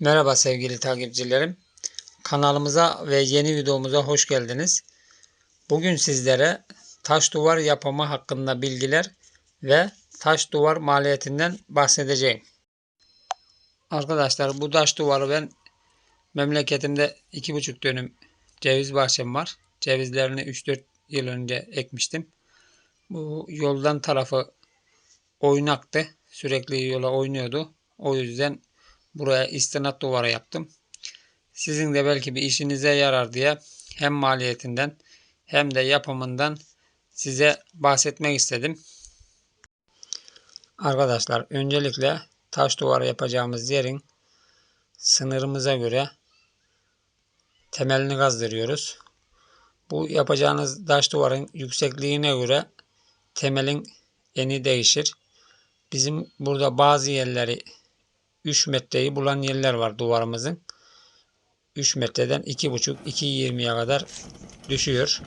Merhaba sevgili takipçilerim. Kanalımıza ve yeni videomuza hoş geldiniz. Bugün sizlere taş duvar yapımı hakkında bilgiler ve taş duvar maliyetinden bahsedeceğim. Arkadaşlar bu taş duvarı ben memleketimde 2,5 dönüm ceviz bahçem var. Cevizlerini 3-4 yıl önce ekmiştim. Bu yoldan tarafı oynaktı. Sürekli yola oynuyordu. O yüzden buraya istinat duvarı yaptım. Sizin de belki bir işinize yarar diye hem maliyetinden hem de yapımından size bahsetmek istedim. Arkadaşlar öncelikle taş duvarı yapacağımız yerin sınırımıza göre temelini kazdırıyoruz. Bu yapacağınız taş duvarın yüksekliğine göre temelin eni değişir. Bizim burada bazı yerleri 3 metreyi bulan yerler var duvarımızın. 3 metreden 2,5-2,20'ye kadar düşüyor.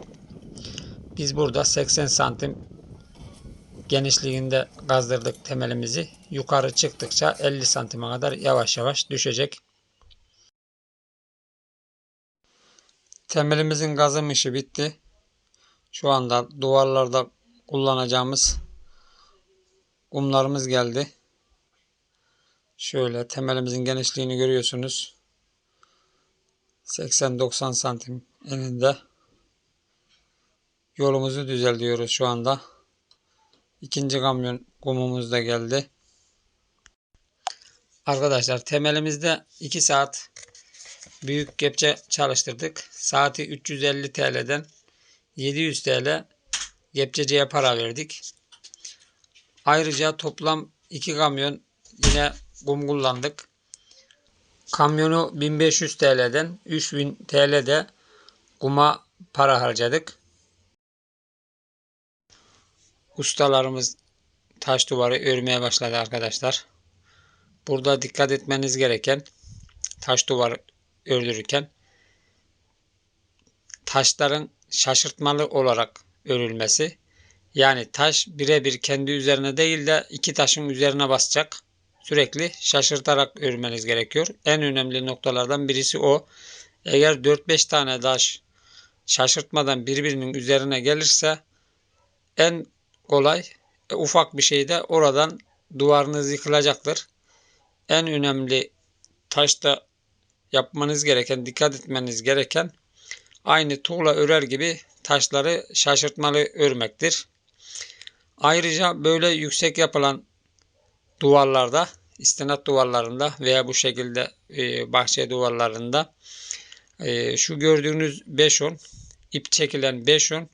Biz burada 80 santim genişliğinde kazdırdık temelimizi. Yukarı çıktıkça 50 santime kadar yavaş yavaş düşecek. Temelimizin gazım işi bitti. Şu anda duvarlarda kullanacağımız kumlarımız geldi. Şöyle temelimizin genişliğini görüyorsunuz. 80-90 santim eninde. Yolumuzu düzenliyoruz şu anda. İkinci kamyon kumumuz da geldi. Arkadaşlar temelimizde 2 saat büyük kepçe çalıştırdık. Saati 350 TL'den 700 TL kepçeciye para verdik. Ayrıca toplam 2 kamyon yine kum kullandık. Kamyonu 1500 TL'den 3000 TL'de kuma para harcadık. Ustalarımız taş duvarı örmeye başladı arkadaşlar. Burada dikkat etmeniz gereken taş duvarı ördürürken taşların şaşırtmalı olarak örülmesi. Yani taş birebir kendi üzerine değil de iki taşın üzerine basacak. Sürekli şaşırtarak örmeniz gerekiyor. En önemli noktalardan birisi o. Eğer 4-5 tane taş şaşırtmadan birbirinin üzerine gelirse en kolay e, ufak bir şeyde oradan duvarınız yıkılacaktır. En önemli taşta yapmanız gereken, dikkat etmeniz gereken aynı tuğla örer gibi taşları şaşırtmalı örmektir. Ayrıca böyle yüksek yapılan duvarlarda, istinat duvarlarında veya bu şekilde e, bahçe duvarlarında e, şu gördüğünüz 5-10 ip çekilen 5-10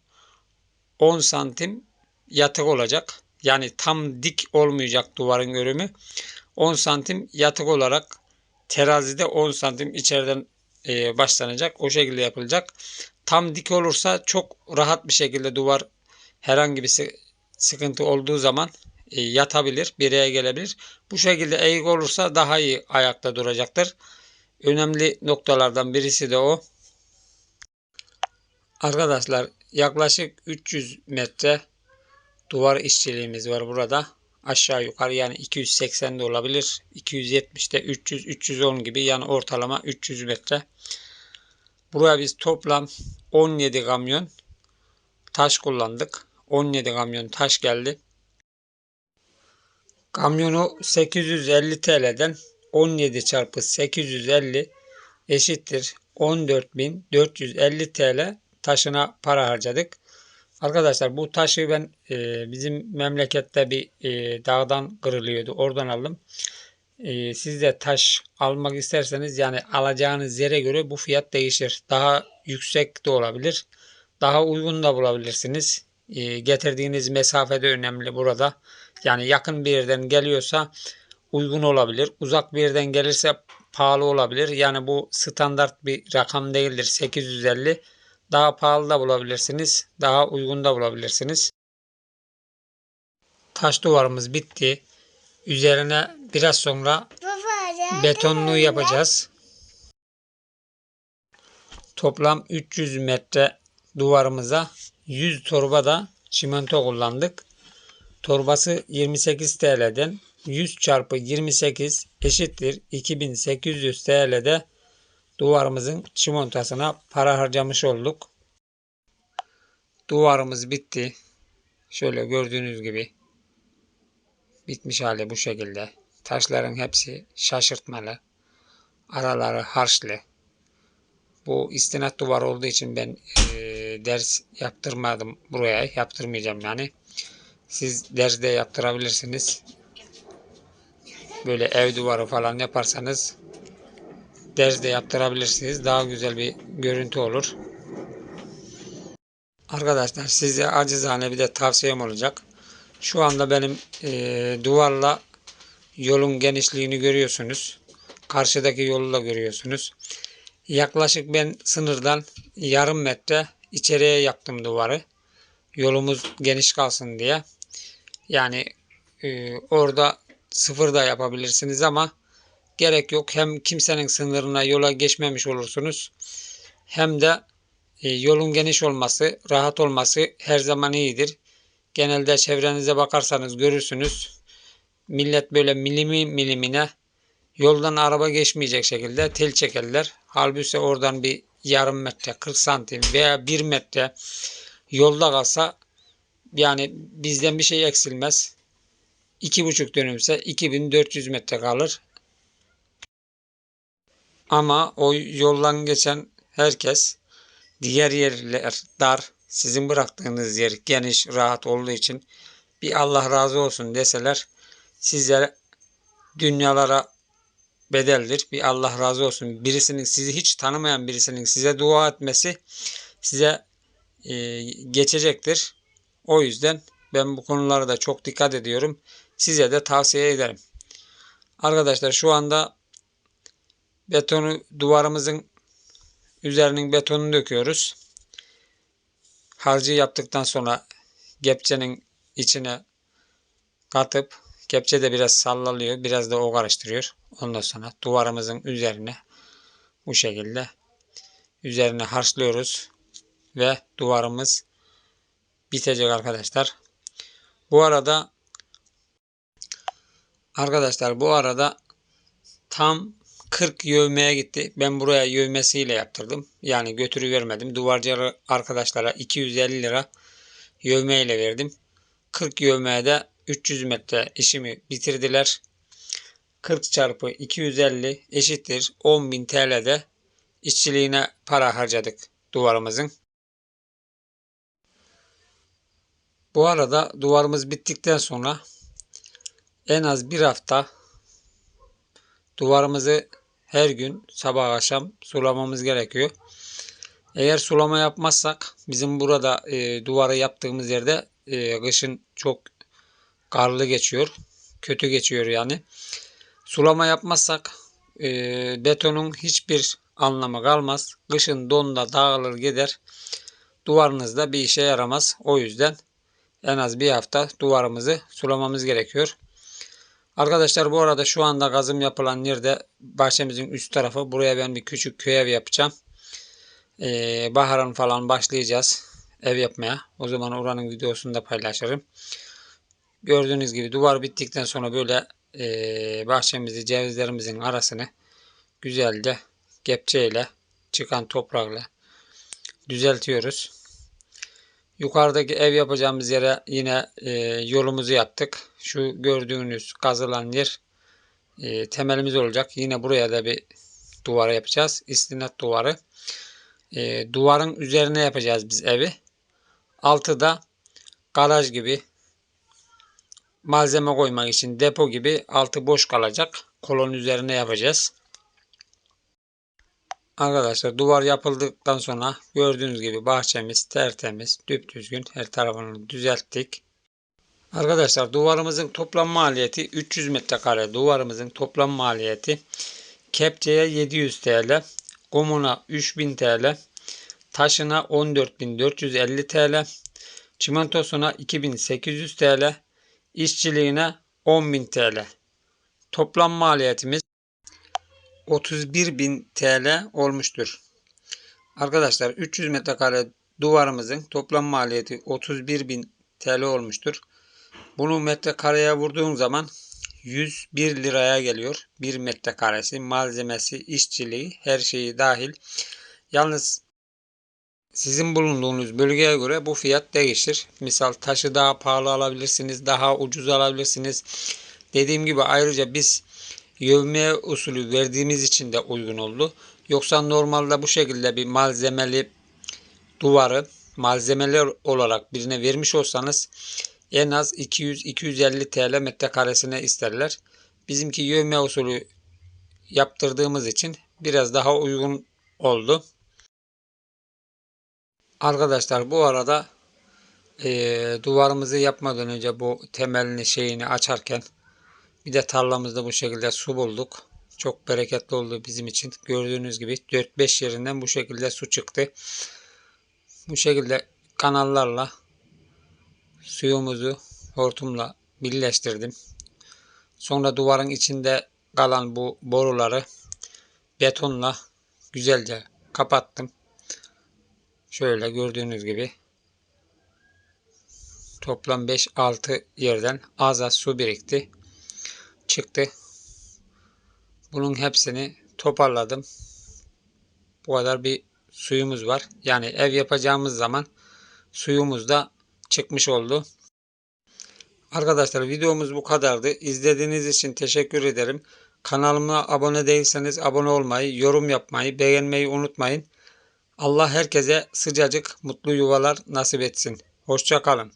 10 santim yatık olacak. Yani tam dik olmayacak duvarın örümü. 10 santim yatık olarak terazide 10 santim içeriden e, başlanacak. O şekilde yapılacak. Tam dik olursa çok rahat bir şekilde duvar herhangi bir sıkıntı olduğu zaman yatabilir, bir yere gelebilir. Bu şekilde eğik olursa daha iyi ayakta duracaktır. Önemli noktalardan birisi de o. Arkadaşlar yaklaşık 300 metre duvar işçiliğimiz var burada. Aşağı yukarı yani 280 de olabilir. 270 de 300 310 gibi yani ortalama 300 metre. Buraya biz toplam 17 kamyon taş kullandık. 17 kamyon taş geldi. Kamyonu 850 TL'den 17 çarpı 850 eşittir 14.450 TL taşına para harcadık. Arkadaşlar bu taşı ben e, bizim memlekette bir e, dağdan kırılıyordu. Oradan aldım. E, siz de taş almak isterseniz yani alacağınız yere göre bu fiyat değişir. Daha yüksek de olabilir. Daha uygun da bulabilirsiniz. E, getirdiğiniz mesafede önemli burada. Yani yakın bir yerden geliyorsa uygun olabilir. Uzak bir yerden gelirse pahalı olabilir. Yani bu standart bir rakam değildir. 850 daha pahalı da bulabilirsiniz. Daha uygun da bulabilirsiniz. Taş duvarımız bitti. Üzerine biraz sonra betonlu yapacağız. Toplam 300 metre duvarımıza 100 torba da çimento kullandık. Torbası 28 TL'den 100 çarpı 28 eşittir 2800 TL'de duvarımızın çimentasına para harcamış olduk. Duvarımız bitti. Şöyle gördüğünüz gibi bitmiş hali bu şekilde. Taşların hepsi şaşırtmalı. Araları harçlı. Bu istinat duvar olduğu için ben e, ders yaptırmadım buraya. Yaptırmayacağım yani. Siz derste yaptırabilirsiniz. Böyle ev duvarı falan yaparsanız derste yaptırabilirsiniz. Daha güzel bir görüntü olur. Arkadaşlar size acizane bir de tavsiyem olacak. Şu anda benim e, duvarla yolun genişliğini görüyorsunuz. Karşıdaki yolu da görüyorsunuz. Yaklaşık ben sınırdan yarım metre içeriye yaptım duvarı. Yolumuz geniş kalsın diye. Yani e, orada sıfır da yapabilirsiniz ama gerek yok. Hem kimsenin sınırına yola geçmemiş olursunuz. Hem de e, yolun geniş olması, rahat olması her zaman iyidir. Genelde çevrenize bakarsanız görürsünüz. Millet böyle milimi milimine yoldan araba geçmeyecek şekilde tel çekerler. Halbuki oradan bir yarım metre, 40 santim veya 1 metre yolda kalsa yani bizden bir şey eksilmez. 2,5 dönümse 2400 metre kalır. Ama o yoldan geçen herkes diğer yerler dar, sizin bıraktığınız yer geniş, rahat olduğu için bir Allah razı olsun deseler size dünyalara bedeldir. Bir Allah razı olsun. Birisinin sizi hiç tanımayan birisinin size dua etmesi size e, geçecektir. O yüzden ben bu konulara da çok dikkat ediyorum. Size de tavsiye ederim. Arkadaşlar şu anda betonu duvarımızın üzerinin betonunu döküyoruz. Harcı yaptıktan sonra kepçenin içine katıp kepçe de biraz sallalıyor. Biraz da o karıştırıyor. Ondan sonra duvarımızın üzerine bu şekilde üzerine harçlıyoruz ve duvarımız bitecek arkadaşlar. Bu arada arkadaşlar bu arada tam 40 yövmeye gitti. Ben buraya yövmesiyle yaptırdım. Yani götürü vermedim. Duvarcı arkadaşlara 250 lira yövmeyle verdim. 40 yövmeye de 300 metre işimi bitirdiler. 40 çarpı 250 eşittir 10.000 TL'de işçiliğine para harcadık duvarımızın. Bu arada duvarımız bittikten sonra en az bir hafta duvarımızı her gün sabah akşam sulamamız gerekiyor. Eğer sulama yapmazsak bizim burada e, duvarı yaptığımız yerde e, kışın çok karlı geçiyor. Kötü geçiyor yani. Sulama yapmazsak e, betonun hiçbir anlamı kalmaz. Kışın donda dağılır gider. Duvarınızda bir işe yaramaz. O yüzden en az bir hafta duvarımızı sulamamız gerekiyor. Arkadaşlar bu arada şu anda gazım yapılan yerde bahçemizin üst tarafı. Buraya ben bir küçük köy ev yapacağım. Ee, baharın falan başlayacağız ev yapmaya. O zaman oranın videosunu da paylaşırım. Gördüğünüz gibi duvar bittikten sonra böyle e, bahçemizi cevizlerimizin arasını güzelce kepçeyle çıkan toprakla düzeltiyoruz. Yukarıdaki ev yapacağımız yere yine e, yolumuzu yaptık. Şu gördüğünüz kazılan yer e, temelimiz olacak. Yine buraya da bir duvar yapacağız. İstinat duvarı. E, duvarın üzerine yapacağız biz evi. Altı da garaj gibi malzeme koymak için depo gibi altı boş kalacak. Kolon üzerine yapacağız. Arkadaşlar duvar yapıldıktan sonra gördüğünüz gibi bahçemiz tertemiz, düzgün her tarafını düzelttik. Arkadaşlar duvarımızın toplam maliyeti 300 metrekare duvarımızın toplam maliyeti kepçeye 700 TL, kumuna 3000 TL, taşına 14450 TL, çimentosuna 2800 TL, işçiliğine 10.000 TL. Toplam maliyetimiz 31.000 TL olmuştur. Arkadaşlar 300 metrekare duvarımızın toplam maliyeti 31.000 TL olmuştur. Bunu metrekareye vurduğum zaman 101 liraya geliyor. 1 metrekaresi malzemesi, işçiliği, her şeyi dahil. Yalnız sizin bulunduğunuz bölgeye göre bu fiyat değişir. Misal taşı daha pahalı alabilirsiniz, daha ucuz alabilirsiniz. Dediğim gibi ayrıca biz yövmeye usulü verdiğimiz için de uygun oldu. Yoksa normalde bu şekilde bir malzemeli duvarı malzemeler olarak birine vermiş olsanız en az 200-250 TL metrekaresine isterler. Bizimki yövme usulü yaptırdığımız için biraz daha uygun oldu. Arkadaşlar bu arada eee, duvarımızı yapmadan önce bu temelini şeyini açarken bir de tarlamızda bu şekilde su bulduk. Çok bereketli oldu bizim için. Gördüğünüz gibi 4-5 yerinden bu şekilde su çıktı. Bu şekilde kanallarla suyumuzu hortumla birleştirdim. Sonra duvarın içinde kalan bu boruları betonla güzelce kapattım. Şöyle gördüğünüz gibi toplam 5-6 yerden az az su birikti. Çıktı. Bunun hepsini toparladım. Bu kadar bir suyumuz var. Yani ev yapacağımız zaman suyumuz da çıkmış oldu. Arkadaşlar videomuz bu kadardı. İzlediğiniz için teşekkür ederim. Kanalıma abone değilseniz abone olmayı, yorum yapmayı, beğenmeyi unutmayın. Allah herkese sıcacık mutlu yuvalar nasip etsin. Hoşça kalın.